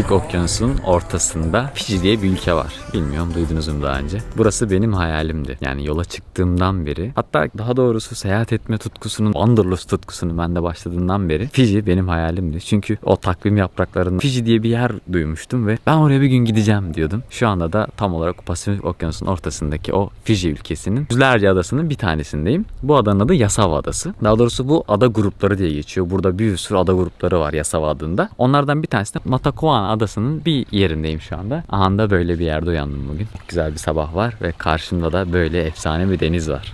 Pasifik Okyanusu'nun ortasında Fiji diye bir ülke var. Bilmiyorum duydunuz mu daha önce. Burası benim hayalimdi. Yani yola çıktığımdan beri hatta daha doğrusu seyahat etme tutkusunun Wanderlust tutkusunun bende başladığından beri Fiji benim hayalimdi. Çünkü o takvim yapraklarında Fiji diye bir yer duymuştum ve ben oraya bir gün gideceğim diyordum. Şu anda da tam olarak Pasifik Okyanusu'nun ortasındaki o Fiji ülkesinin yüzlerce adasının bir tanesindeyim. Bu adanın adı Yasawa Adası. Daha doğrusu bu ada grupları diye geçiyor. Burada bir sürü ada grupları var Yasawa adında. Onlardan bir tanesi de Matakoan adasının bir yerindeyim şu anda. Anda böyle bir yerde uyandım bugün. Güzel bir sabah var ve karşımda da böyle efsane bir deniz var.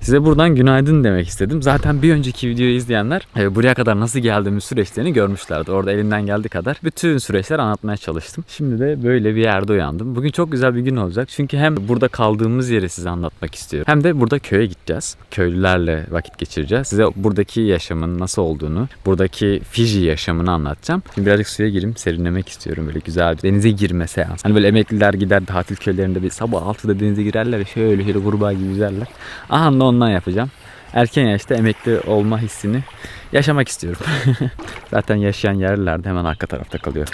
Size buradan günaydın demek istedim. Zaten bir önceki videoyu izleyenler e, buraya kadar nasıl geldiğimiz süreçlerini görmüşlerdi. Orada elimden geldiği kadar bütün süreçleri anlatmaya çalıştım. Şimdi de böyle bir yerde uyandım. Bugün çok güzel bir gün olacak. Çünkü hem burada kaldığımız yeri size anlatmak istiyorum. Hem de burada köye gideceğiz. Köylülerle vakit geçireceğiz. Size buradaki yaşamın nasıl olduğunu, buradaki Fiji yaşamını anlatacağım. Şimdi birazcık suya gireyim, serinlemek istiyorum. Böyle güzel bir denize girme seansı. Hani böyle emekliler gider tatil köylerinde bir sabah 6'da denize girerler şöyle şöyle kurbağa gibi yüzerler. Aha da ondan yapacağım. Erken yaşta emekli olma hissini yaşamak istiyorum. Zaten yaşayan yerler de hemen arka tarafta kalıyor.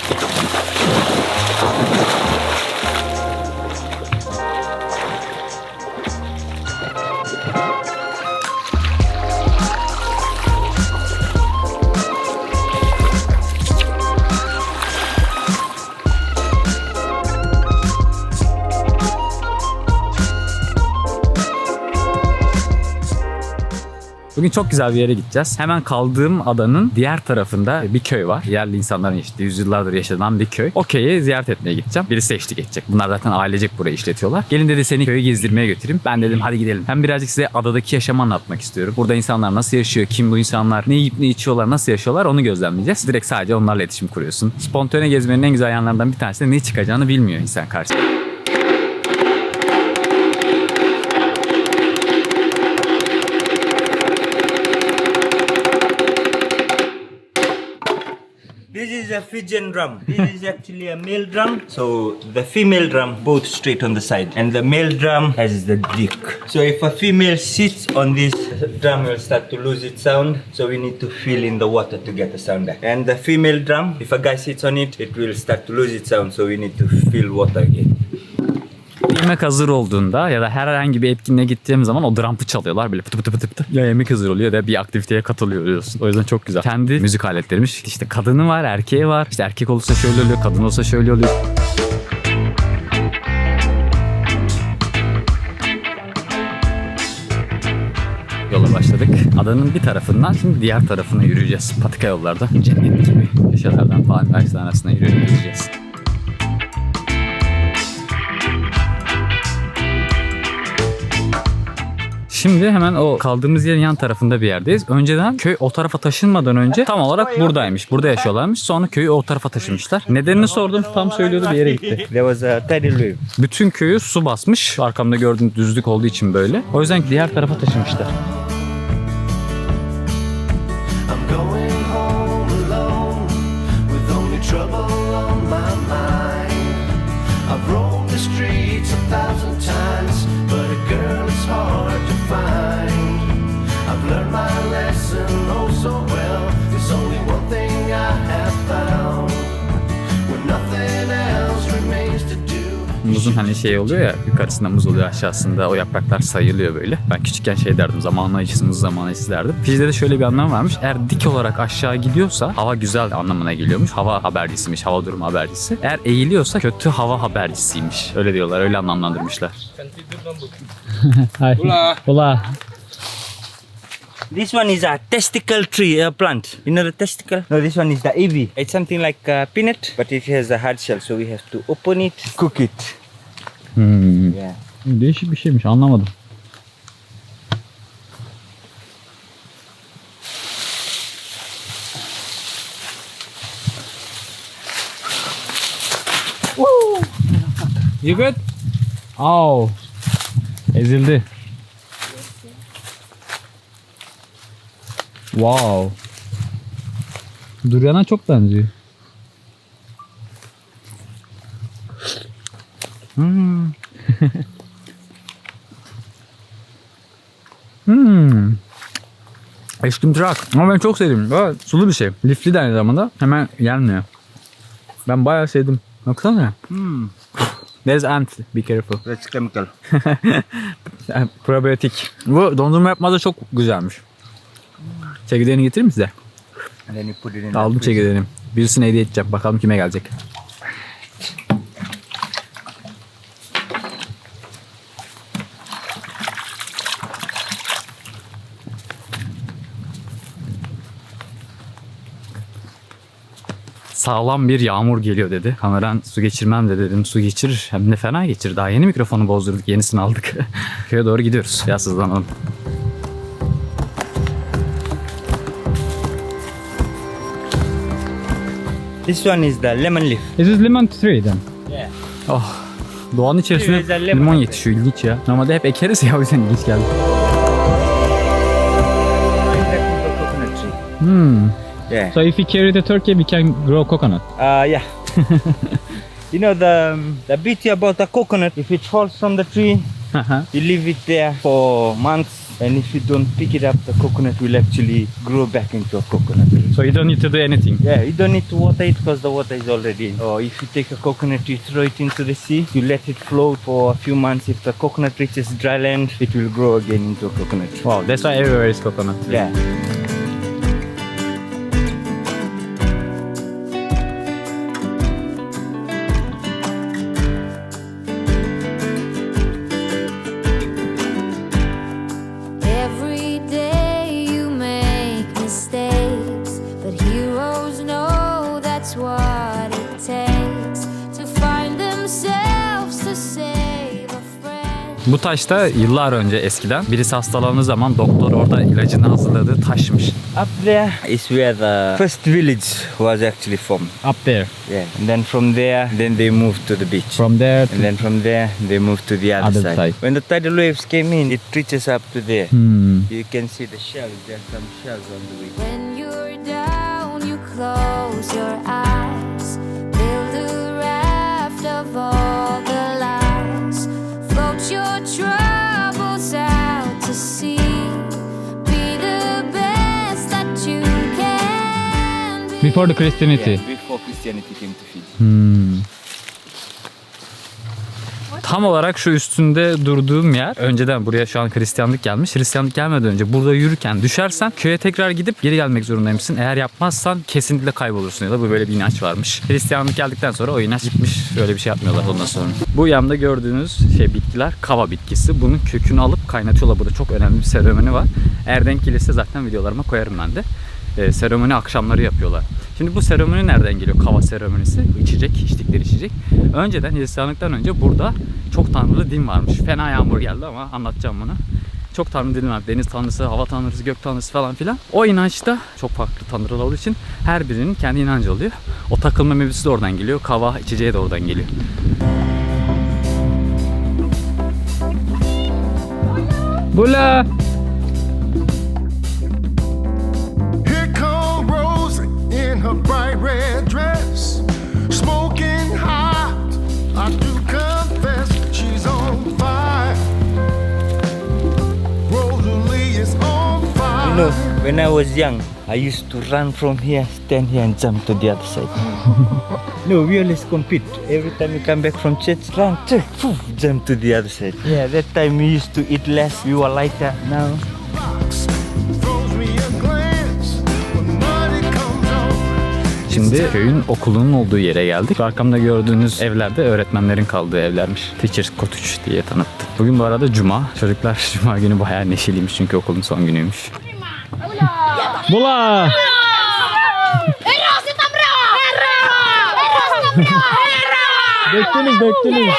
Bugün çok güzel bir yere gideceğiz. Hemen kaldığım adanın diğer tarafında bir köy var. Yerli insanların işte yüzyıllardır yaşanan bir köy. O köye ziyaret etmeye gideceğim. Birisi eşlik edecek. Bunlar zaten ailecek burayı işletiyorlar. Gelin dedi seni köye gezdirmeye götüreyim. Ben dedim hadi gidelim. Hem birazcık size adadaki yaşamı anlatmak istiyorum. Burada insanlar nasıl yaşıyor? Kim bu insanlar? Ne yiyip ne içiyorlar? Nasıl yaşıyorlar? Onu gözlemleyeceğiz. Direkt sadece onlarla iletişim kuruyorsun. Spontane gezmenin en güzel yanlarından bir tanesi de ne çıkacağını bilmiyor insan karşısında. Fijian drum. This is actually a male drum. So the female drum both straight on the side, and the male drum has the dick. So if a female sits on this drum, will start to lose its sound. So we need to fill in the water to get the sound back. And the female drum, if a guy sits on it, it will start to lose its sound. So we need to fill water again. Yemek hazır olduğunda ya da herhangi bir etkinliğe gittiğim zaman o drump'ı çalıyorlar böyle pıtı pıtı pıtı pıtı. Ya yemek hazır oluyor ya da bir aktiviteye katılıyor oluyorsun. O yüzden çok güzel. Kendi müzik aletlerimiz işte kadını var, erkeği var. İşte erkek olursa şöyle oluyor, kadın olsa şöyle oluyor. Yola başladık. Adanın bir tarafından şimdi diğer tarafına yürüyeceğiz. Patika yollarda cennet gibi köşelerden falan ağaçlar arasında Şimdi hemen o kaldığımız yerin yan tarafında bir yerdeyiz. Önceden köy o tarafa taşınmadan önce tam olarak buradaymış. Burada yaşıyorlarmış. Sonra köyü o tarafa taşımışlar. Nedenini sordum tam söylüyordu bir yere gitti. Bütün köyü su basmış. Arkamda gördüğünüz düzlük olduğu için böyle. O yüzden diğer tarafa taşımışlar. I'm going home alone with only trouble on my mind. I've roamed the streets a thousand times, a girl is hard to find. I've learned my lesson oh so well. There's only one thing I have Muzun hani şey oluyor ya yukarısında muz oluyor aşağısında o yapraklar sayılıyor böyle. Ben küçükken şey derdim zamanla acısı muz zamanla acısı derdim. Fiji'de de şöyle bir anlam varmış. Eğer dik olarak aşağı gidiyorsa hava güzel anlamına geliyormuş. Hava habercisiymiş, hava durumu habercisi. Eğer eğiliyorsa kötü hava habercisiymiş. Öyle diyorlar, öyle anlamlandırmışlar. Hola. Hola. This one is a testicle tree, a plant. You know the testicle? No, this one is the ebi. It's something like a peanut, but it has a hard shell, so we have to open it, cook it. Hmm. Yeah. Değişik bir şeymiş anlamadım. You good? Oh. Ezildi. Wow. Duryana çok benziyor. Hmm. Hmm. Eşkim tırak. Ama ben çok sevdim. Böyle sulu bir şey. Lifli de aynı zamanda. Hemen gelmiyor. Ben bayağı sevdim. Baksana. Hmm. There's ant. Be careful. That's chemical. Probiyotik. Bu dondurma yapmada çok güzelmiş. Çekirdeğini getirir misin size? Aldım çekirdeğini. Birisine hediye edeceğim. Bakalım kime gelecek. Sağlam bir yağmur geliyor dedi. Kameran su geçirmem de dedim. Su geçirir. Hem de fena geçir. Daha yeni mikrofonu bozdurduk. Yenisini aldık. Köye doğru gidiyoruz. Biraz hızlanalım. This one is the lemon leaf. This is lemon tree then. Yeah. Oh. Doğanın içerisinde lemon limon yetişiyor ilginç ya. Normalde hep ekeriz ya o yüzden ilginç geldi. Hmm. Yeah. So if we carry the turkey we can grow coconut. Uh, yeah. you know the um, the beauty about the coconut. If it falls from the tree, you leave it there for months, and if you don't pick it up, the coconut will actually grow back into a coconut tree. so you don't need to do anything. Yeah, you don't need to water it because the water is already in. Or if you take a coconut, you throw it into the sea, you let it float for a few months. If the coconut reaches dry land, it will grow again into a coconut tree. Wow, that's why everywhere is coconut. Yeah. That's what it takes to find themselves to save a friend. Bu taşta yıllar önce eskiden birisi hastalandığı zaman doktor orada ilacını hazırladığı taşmış. Up there is where the first village was actually formed. Up there. Yeah. And then from there, then they moved to the beach. From there and then from there, they moved to the other, Other side. side. When the tidal waves came in, it reaches up to there. Hmm. You can see the shells. There's some shells on the way. When you're down, you close your eyes, build a raft of all the lies, float your troubles out to sea. Be the best that you can be. Before the Christianity. Yeah, before Christianity came to Fiji. Hmm. Tam olarak şu üstünde durduğum yer önceden buraya şu an Hristiyanlık gelmiş. Hristiyanlık gelmeden önce burada yürürken düşersen köye tekrar gidip geri gelmek zorundaymışsın. Eğer yapmazsan kesinlikle kaybolursun ya da bu böyle bir inanç varmış. Hristiyanlık geldikten sonra o inanç gitmiş. Öyle bir şey yapmıyorlar ondan sonra. Bu yanda gördüğünüz şey bitkiler kava bitkisi. Bunun kökünü alıp kaynatıyorlar. Burada çok önemli bir seremoni var. Eğer denk gelirse zaten videolarıma koyarım ben de. E, seremoni akşamları yapıyorlar. Şimdi bu seremoni nereden geliyor? Kava seremonisi. İçecek, içtikleri içecek. Önceden Hristiyanlıktan önce burada çok tanrılı din varmış. Fena yağmur geldi ama anlatacağım bunu. Çok tanrı din var. Deniz tanrısı, hava tanrısı, gök tanrısı falan filan. O inançta çok farklı tanrılar olduğu için her birinin kendi inancı oluyor. O takılma mevzusu da oradan geliyor. Kava içeceği de oradan geliyor. Bula! Know, when I was young, I used to run from here, stand here, and jump to the other side. no, we always compete. Every time we come back from church, run, check, poof, jump to the other side. Yeah, that time we used to eat less. We were lighter. Now. Şimdi köyün okulunun olduğu yere geldik. Arkamda gördüğünüz evlerde öğretmenlerin kaldığı evlermiş. Teachers Cottage diye tanıttı. Bugün bu arada cuma. Çocuklar cuma günü bayağı neşeliymiş çünkü okulun son günüymüş. Herra, se está brava! Herra! Herra, se está brava! Döktünüz döktünüz.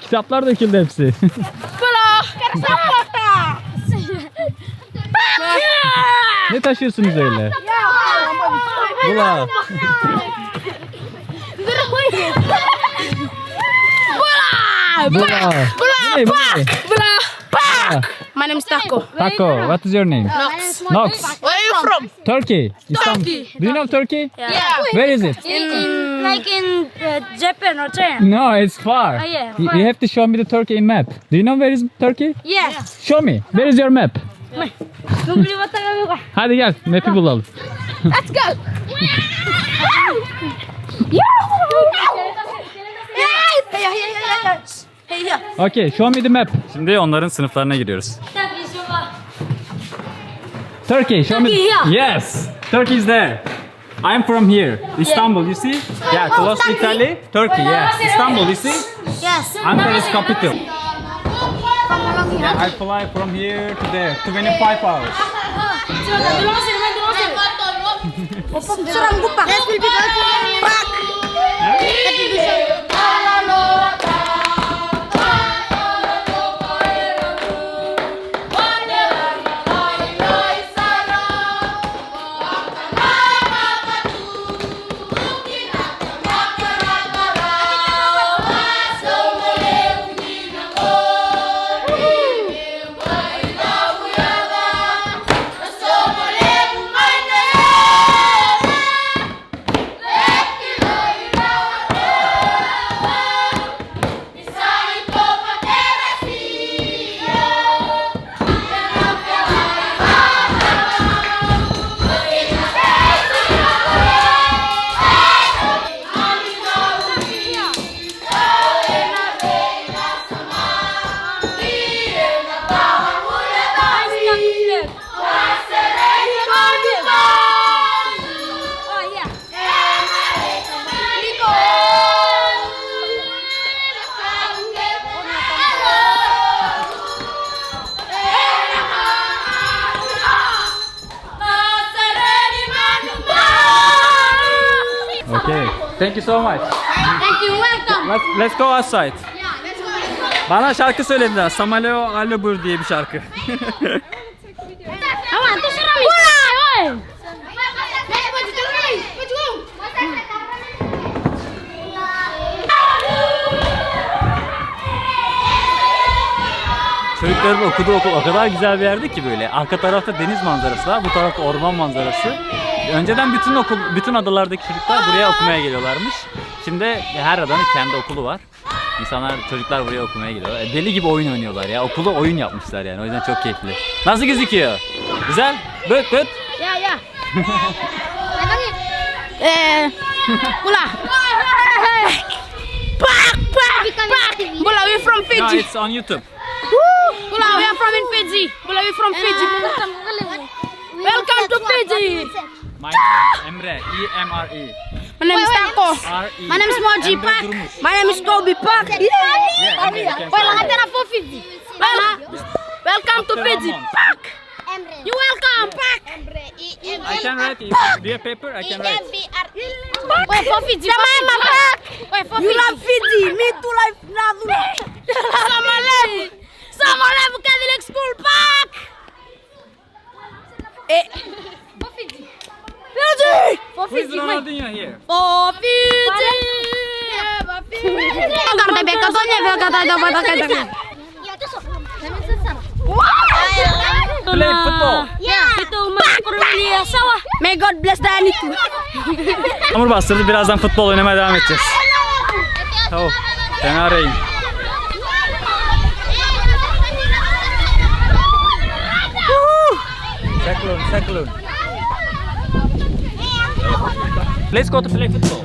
Kitaplar döküldü hepsi. ne taşıyorsunuz öyle? Bula! Bula! Bu ne, bu ne? My name is Taco. Taco, what is your name? Nox. Nox. Where are you from? Turkey. Istanbul. Do you know Turkey? Yeah. Where is it? In, in like in uh, Japan or China. No, it's far. Oh, yeah, You- far. You have to show me the Turkey map. Do you know where is Turkey? Yeah. Show me. Where is your map? Hadi gel, map'i bulalım. Let's go. Okay, show me the map. Şimdi onların sınıflarına giriyoruz. Turkey, show me. Turkey here. Yes, Turkey is there. I'm from here, Istanbul. You see? Yeah, oh, close to Italy. Turkey, yeah. Istanbul, you see? Yes. Ankara''s capital. Come along here. Yeah, I fly from here to there, 25 hours. Serang bupak. Yes, will be good. Pak. That will be so. Okay, thank you so much. Thank you. Welcome. Let's, let's go outside. Yeah, let's go. Bana şarkı söylediler. Samaleo Alabur diye bir şarkı. Aman. Maju terus, maju. Çocukların okuduğu okul o kadar güzel bir yerde ki böyle. Arka tarafta deniz manzarası var, bu tarafta orman manzarası. Önceden bütün okul, bütün adalardaki çocuklar buraya okumaya geliyorlarmış. Şimdi her adanın kendi okulu var. İnsanlar, çocuklar buraya okumaya geliyor. E, Deli gibi oyun oynuyorlar ya. Okulu oyun yapmışlar yani. O yüzden çok keyifli. Nasıl gözüküyor? Güzel. Bıt bıt. Ya, ya. Eh, bola. Pak, pak, pak. Bola, we from No, Fiji. it's on YouTube. Bola, we are from in Fiji. Bola, we from Fiji. Welcome to Fiji. My name Emre. E-M-R-E. My name is Tako. R-E. My name is Moji Emre Pak. Durmuş. My name is Kobe Pak. Yeah, Emre, you can Well, say I that. for Fiji. Well, welcome to After Fiji. Ramon. Pak. You welcome, Pak. I can write it. Do you have paper? I can write. Wait, for Fiji. Sama Emma, Pak. Wait, for Fiji. You love Fiji. Me too, like Nadu. Sama Lem. Sama Lem Catholic School, Pak. Eh. Fiji. For Who is Ronaldinho here? For Fiji. For Fiji. Angkat deh, katanya, kata itu, kata kata. Play football. Yeah. Itu masuk Rulia sawah. May God bless Dan itu. Hamur bastırdı. Birazdan futbol oynamaya devam edeceğiz. Oh, fena rain. Cyclone, cyclone. Let's go to play football.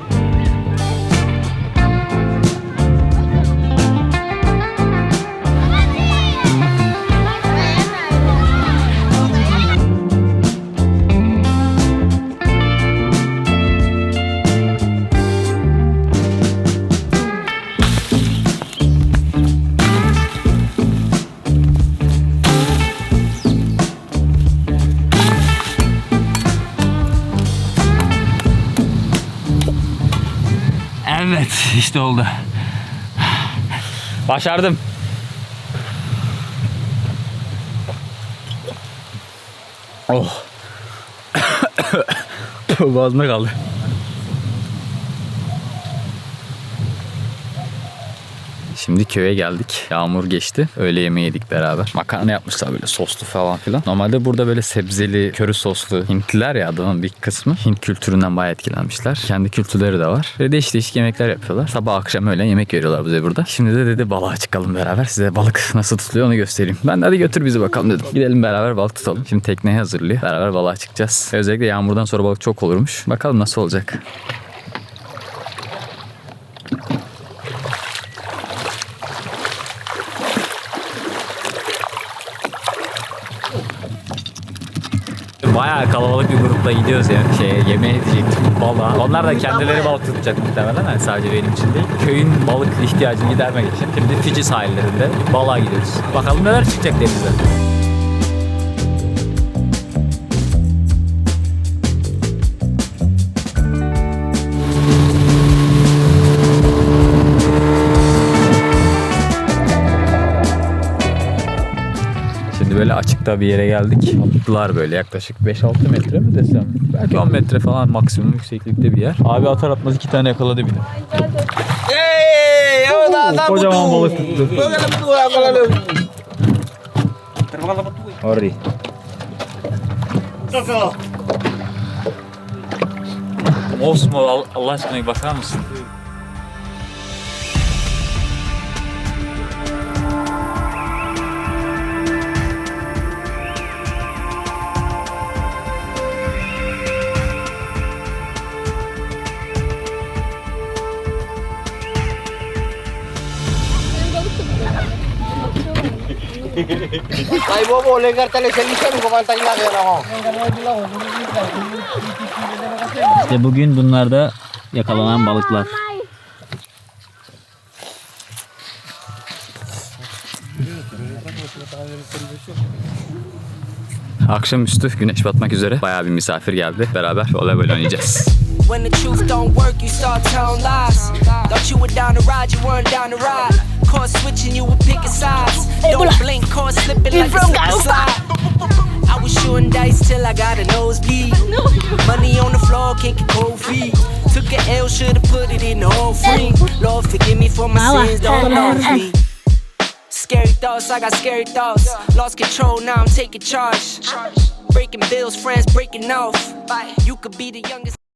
Evet, işte oldu. Başardım. Oh. Boğazımda kaldı. Şimdi köye geldik. Yağmur geçti. Öğle yemeği yedik beraber. Makarna yapmışlar böyle soslu falan filan. Normalde burada böyle sebzeli, köri soslu Hintliler ya adanın bir kısmı. Hint kültüründen bayağı etkilenmişler. Kendi kültürleri de var. Ve değişik değişik yemekler yapıyorlar. Sabah akşam öğlen yemek veriyorlar bize burada. Şimdi de dedi balığa çıkalım beraber. Size balık nasıl tutuluyor onu göstereyim. Ben de hadi götür bizi bakalım dedim. Gidelim beraber balık tutalım. Şimdi tekneyi hazırlıyor. Beraber balığa çıkacağız. Özellikle yağmurdan sonra balık çok olurmuş. Bakalım nasıl olacak. Bayağı kalabalık bir grupla gidiyoruz ya. Şeye, yemeğe gidecektik balığa. Onlar da kendileri balık tutacak muhtemelen. Yani sadece benim için değil. Köyün balık ihtiyacını gidermek için. Şimdi Fiji sahillerinde balığa gidiyoruz. Bakalım neler çıkacak denize. Böyle açıkta bir yere geldik. Attılar böyle yaklaşık 5-6 metre mi desem? Belki 10 metre falan maksimum yükseklikte bir yer. Abi atar atmaz iki tane yakaladı bir de. Oo, kocaman balık tuttu. Orri. Osmo Al- Allah aşkına bir bakar mısın? Ay bobo, legar tali sa lisan ko kantay na yan ako. İşte bugün bunlarda yakalanan balıklar. Akşamüstü güneş batmak üzere bayağı bir misafir geldi. Beraber voleybol oynayacağız. When the truth don't work, you start telling lies. Thought you were down to ride, you weren't down to ride. Caught switching, you were picking sides. Don't blink, caught slipping like a slip slide. I was shooting dice till I got a nosebleed. Money on the floor, can't get cold feet. Took a L, should've put it in the whole frame. Lord, forgive me for my sins, don't love me. Scary thoughts, I got scary thoughts. Lost control, now I'm taking charge. Breaking bills, friends breaking off. You could be the youngest.